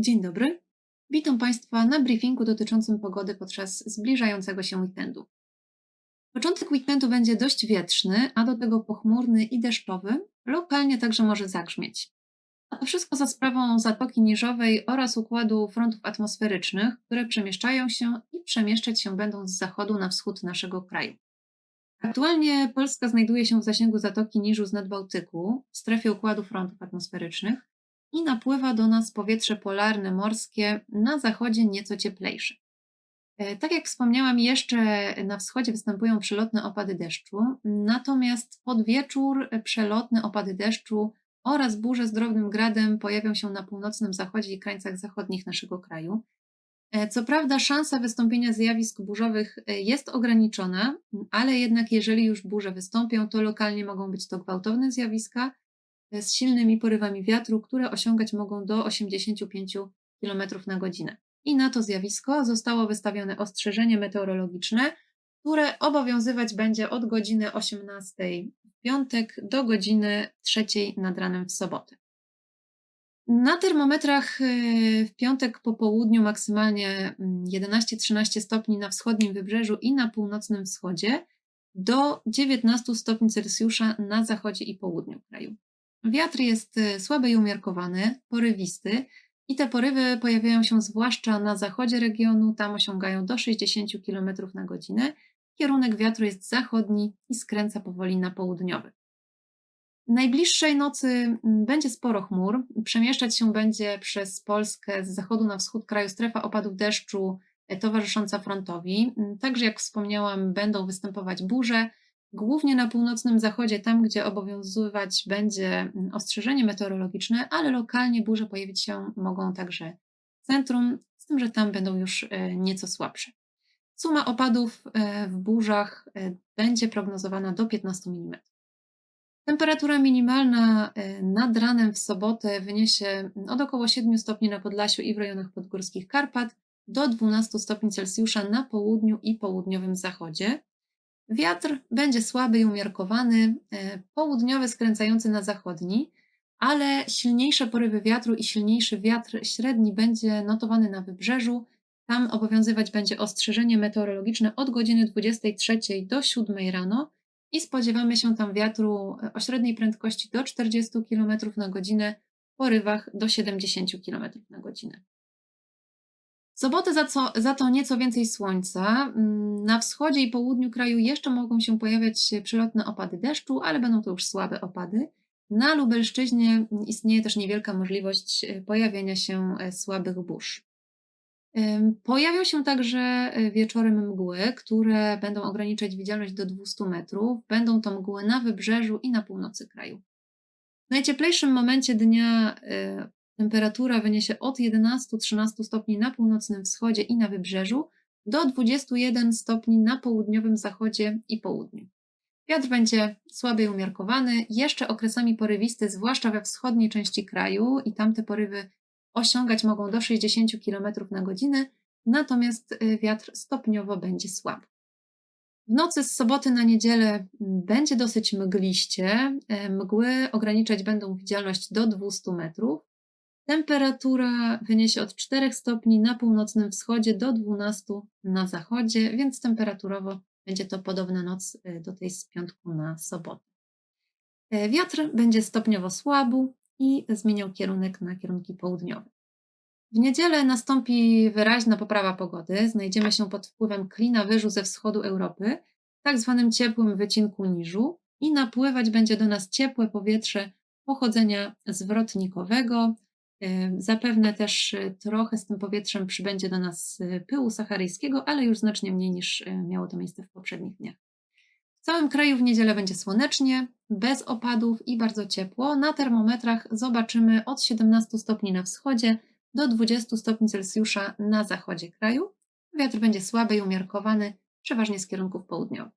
Dzień dobry. Witam Państwa na briefingu dotyczącym pogody podczas zbliżającego się weekendu. Początek weekendu będzie dość wietrzny, a do tego pochmurny i deszczowy, lokalnie także może zagrzmieć. A to wszystko za sprawą Zatoki Niżowej oraz układu frontów atmosferycznych, które przemieszczają się i przemieszczać się będą z zachodu na wschód naszego kraju. Aktualnie Polska znajduje się w zasięgu Zatoki Niżu z Nadbałtyku, w strefie układu frontów atmosferycznych i napływa do nas powietrze polarne morskie na zachodzie nieco cieplejsze. E, tak jak wspomniałam, jeszcze na wschodzie występują przelotne opady deszczu, natomiast pod wieczór przelotne opady deszczu oraz burze z drobnym gradem pojawią się na północnym zachodzie i krańcach zachodnich naszego kraju. E, co prawda, szansa wystąpienia zjawisk burzowych e, jest ograniczona, ale jednak jeżeli już burze wystąpią, to lokalnie mogą być to gwałtowne zjawiska z silnymi porywami wiatru, które osiągać mogą do 85 km na godzinę. I na to zjawisko zostało wystawione ostrzeżenie meteorologiczne, które obowiązywać będzie od godziny 18 w piątek do godziny 3 nad ranem w sobotę. Na termometrach y, w piątek po południu maksymalnie 11-13 mm, stopni na wschodnim wybrzeżu i na północnym wschodzie, do 19 stopni Celsjusza na zachodzie i południu kraju. Wiatr jest y, słaby i umiarkowany, porywisty i te porywy pojawiają się zwłaszcza na zachodzie regionu, tam osiągają do 60 km na godzinę. Kierunek wiatru jest zachodni i skręca powoli na południowy. Najbliższej nocy mm, będzie sporo chmur. Przemieszczać się będzie przez Polskę z zachodu na wschód kraju strefa opadów deszczu towarzysząca frontowi. Także, jak wspomniałam, będą występować burze, głównie na północnym zachodzie, tam gdzie obowiązywać będzie mm, ostrzeżenie meteorologiczne, ale lokalnie burze pojawić się mogą także w centrum, z tym, że tam będą już e, nieco słabsze. Suma opadów e, w burzach będzie prognozowana do 15 mm. Temperatura minimalna e, nad ranem w sobotę wyniesie od około 7 stopni na Podlasiu i w rejonach podgórskich Karpat do 12 stopni Celsjusza na południu i południowym zachodzie. Wiatr będzie słaby i umiarkowany, e, południowy skręcający na zachodni, ale silniejsze porywy wiatru i silniejszy wiatr średni będzie notowany na wybrzeżu. Tam obowiązywać będzie ostrzeżenie meteorologiczne od godziny 23 do 7 rano i spodziewamy się tam wiatru e, o średniej prędkości do 40 km na godzinę, porywach do 70 km na godzinę. Sobotę za, co, za to nieco więcej słońca. Mm, na wschodzie i południu kraju jeszcze mogą się pojawiać przelotne opady deszczu, ale będą to już słabe opady. Na Lubelszczyźnie istnieje też niewielka możliwość e, pojawienia się e, słabych burz. Pojawią się także e, wieczorem mgły, które będą ograniczać widzialność do 200 metrów. Będą to mgły na wybrzeżu i na północy kraju. W najcieplejszym momencie dnia temperatura wyniesie od 11-13 stopni na północnym wschodzie i na wybrzeżu do 21 stopni na południowym zachodzie i południu. Wiatr będzie słaby i umiarkowany, jeszcze okresami porywisty, zwłaszcza we wschodniej części kraju i tamte porywy osiągać mogą do 60 km na godzinę, natomiast y, wiatr stopniowo będzie słaby. W nocy z soboty na niedzielę będzie dosyć mgliście. E, mgły ograniczać będą widzialność do 200 metrów. Temperatura wyniesie od 4 stopni na północnym wschodzie do 12 na zachodzie, więc temperaturowo będzie to podobna noc y, do tej z piątku na sobotę. E, wiatr będzie stopniowo słabł, i zmieniał kierunek na kierunki południowe. W niedzielę nastąpi wyraźna poprawa pogody. Znajdziemy się pod wpływem klina wyżu ze wschodu Europy, tak zwanym ciepłym wycinku niżu i napływać będzie do nas ciepłe powietrze pochodzenia zwrotnikowego. Zapewne też trochę z tym powietrzem przybędzie do nas pyłu saharyjskiego, ale już znacznie mniej niż miało to miejsce w poprzednich dniach. W całym kraju w niedzielę będzie słonecznie, bez opadów i bardzo ciepło. Na termometrach zobaczymy od 17 stopni na wschodzie do 20 stopni Celsjusza na zachodzie kraju. Wiatr będzie słaby i umiarkowany, przeważnie z kierunków południowych.